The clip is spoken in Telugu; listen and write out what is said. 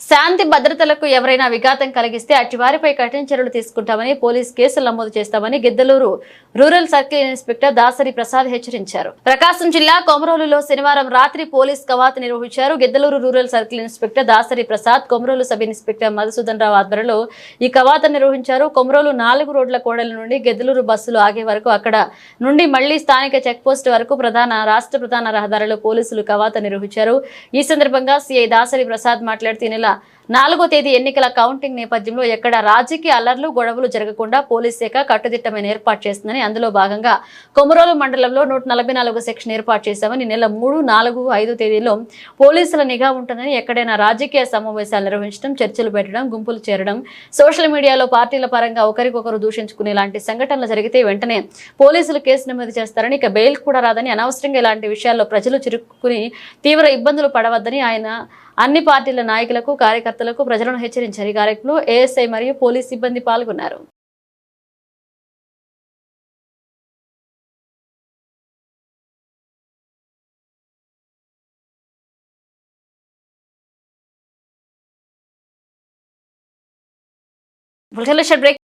శాంతి భద్రతలకు ఎవరైనా విఘాతం కలిగిస్తే అట్టి వారిపై కఠిన చర్యలు తీసుకుంటామని పోలీస్ కేసులు నమోదు చేస్తామని Giddaluru rural circle inspector Dasari Prasad హెచ్చరించారు. ప్రకాశం జిల్లా కొమరోలులో శనివారం రాత్రి పోలీస్ కవాతు నిర్వహించారు Giddaluru rural circle inspector Dasari Prasad Komarolu sub inspector Madhusudan Rao ఆధ్వర్యంలో ఈ కవాతు నిర్వహించారు. కొమరోలు నాలుగు రోడ్ల కోడల నుండి గిద్దలూరు బస్సులు ఆగే వరకు అక్కడ నుండి మళ్ళీ స్థానిక చెక్ పోస్ట్ వరకు ప్రధాన రాష్ట్ర ప్రధాన రహదారిలో పోలీసులు కవాతు నిర్వహించారు. ఈ సందర్భంగా సీఐ దాసరి ప్రసాద్ మాట్లాడుతూ ఈ నెల నాలుగో తేదీ ఎన్నికల కౌంటింగ్ నేపథ్యంలో ఎక్కడ రాజకీయ అల్లర్లు గొడవలు జరగకుండా పోలీస్ శాఖ కట్టుదిట్టమైన ఏర్పాటు చేస్తుందని అందులో భాగంగా కొమరోలు మండలంలో నూట నలభై నాలుగు సెక్షన్ ఏర్పాటు చేశామని నెల మూడు నాలుగు ఐదు తేదీలో పోలీసుల నిఘా ఉంటుందని ఎక్కడైనా రాజకీయ సమావేశాలు నిర్వహించడం చర్చలు పెట్టడం గుంపులు చేరడం సోషల్ మీడియాలో పార్టీల పరంగా ఒకరికొకరు దూషించుకునే ఇలాంటి సంఘటనలు జరిగితే వెంటనే పోలీసులు కేసు నమోదు చేస్తారని ఇక బెయిల్ కూడా రాదని అనవసరంగా ఇలాంటి విషయాల్లో ప్రజలు చిరుక్కుని తీవ్ర ఇబ్బందులు పడవద్దని ఆయన అన్ని పార్టీల నాయకులకు కార్యకర్తలకు ప్రజలను హెచ్చరించారు. ఈ కార్యక్రమంలో ఏఎస్ఐ మరియు పోలీస్ సిబ్బంది పాల్గొన్నారు. బ్రేక్